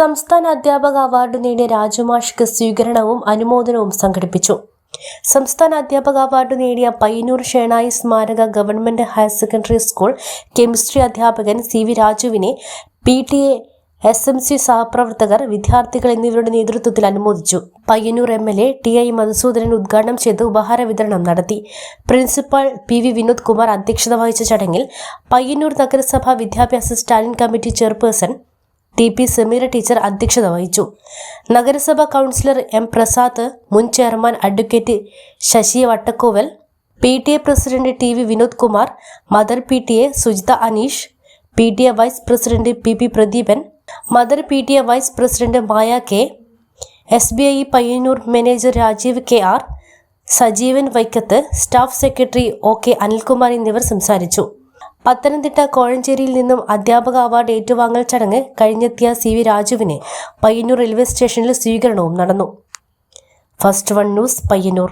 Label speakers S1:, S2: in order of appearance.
S1: സംസ്ഥാന അധ്യാപക അവാർഡ് നേടിയ രാജുമാഷ്ക്ക് സ്വീകരണവും അനുമോദനവും സംഘടിപ്പിച്ചു. സംസ്ഥാന അധ്യാപക അവാർഡ് നേടിയ പയ്യന്നൂർ ഷേണായി സ്മാരക government higher secondary school chemistry അധ്യാപകൻ C V രാജുവിനെ P T A S M C സഹപ്രവർത്തകർ വിദ്യാർത്ഥികൾ എന്നിവരുടെ നേതൃത്വത്തിൽ അനുമോദിച്ചു. Payyanur M L A T I Madhusudanan ഉദ്ഘാടനം ചെയ്ത് ഉപഹാര വിതരണം നടത്തി. Principal P V Vinod Kumar അധ്യക്ഷത വഹിച്ച ചടങ്ങിൽ പയ്യന്നൂർ നഗരസഭ വിദ്യാഭ്യാസ standing committee chairperson T P Sameera teacher അധ്യക്ഷത വഹിച്ചു. നഗരസഭ കൗൺസിലർ എം പ്രസാദ് മുൻ chairman advocate Sasi Vattakkoval P T A president T V Vinod Kumar mother P T A Sujitha Aneesh P T A vice president P P Pradeepan mother P T A vice president Maya K S B I Payyanur manager Rajeev K R Sajeevan Vaikkath staff secretary O K Anilkumar എന്നിവർ സംസാരിച്ചു. പത്തനംതിട്ട കോഴഞ്ചേരിയിൽ നിന്നും അധ്യാപക award ഏറ്റുവാങ്ങൽ ചടങ്ങ് കഴിഞ്ഞെത്തിയ C V രാജുവിന് Payyanur railway സ്റ്റേഷനിൽ സ്വീകരണവും നടന്നു. First one news Payyanur.